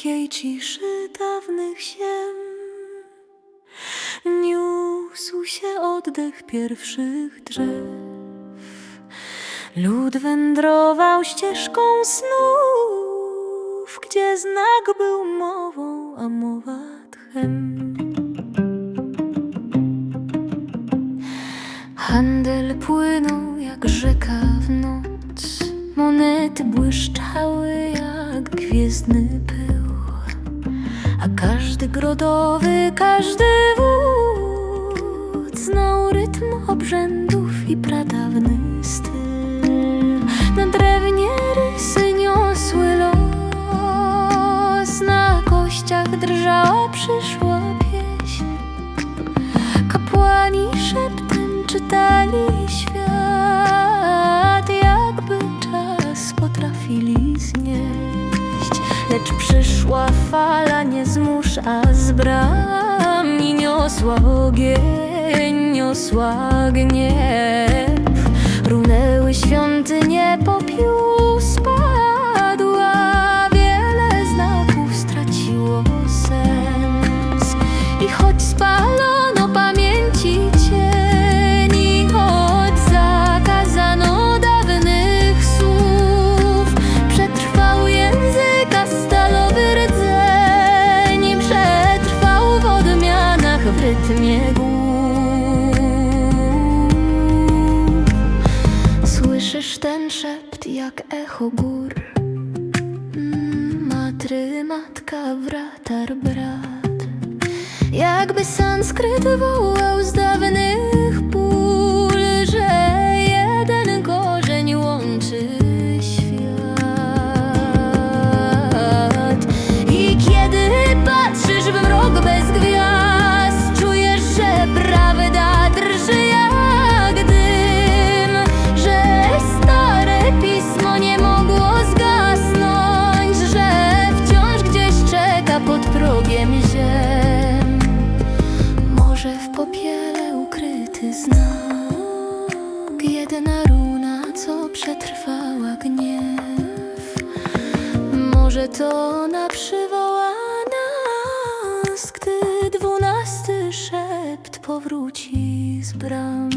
lekkiej ciszy dawnych ziem. Niósł się oddech pierwszych drzew. Lud wędrował ścieżką snów, gdzie znak był mową, a mowa tchem. Handel płynął jak rzeka w noc, monety błyszczały jak gwiezdny pył, każdy grodowy, każdy wódz znał rytm obrzędów i pradawny styl. Na drewnie rysy niosły los, na kościach drżała przyszła pieśń. Kapłani szeptem czytali świat, Lecz przyszła fala nie zmóż, a z bram i niosła ogień, niosła gniew. Słyszysz ten szept jak echo gór, Mm, matry, matka, bratar, brat. Jakby sanskryt wołał z dawnych popiele ukryty znak, jedna runa, co przetrwała gniew. Może to ona przywoła nas, gdy dwunasty szept powróci z bram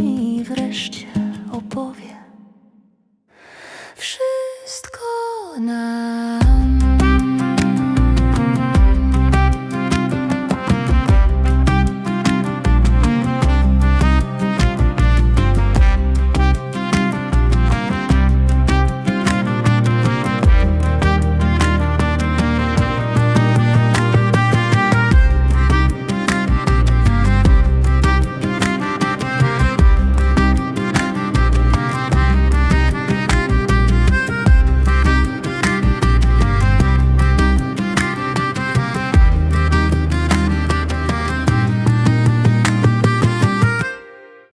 i wreszcie opowie wszystko na